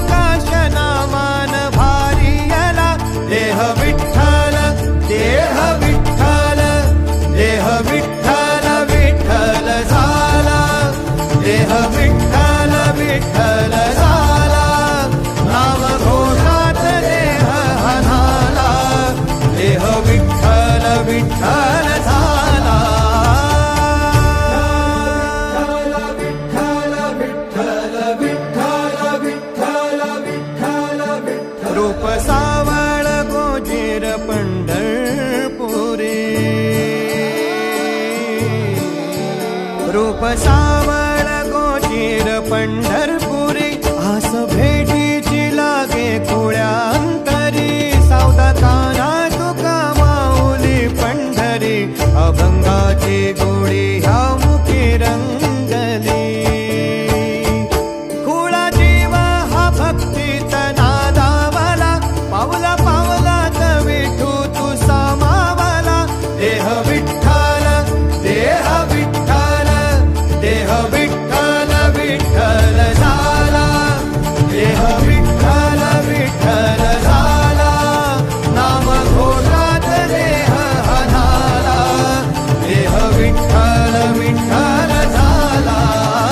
boca já गोचिर आसभे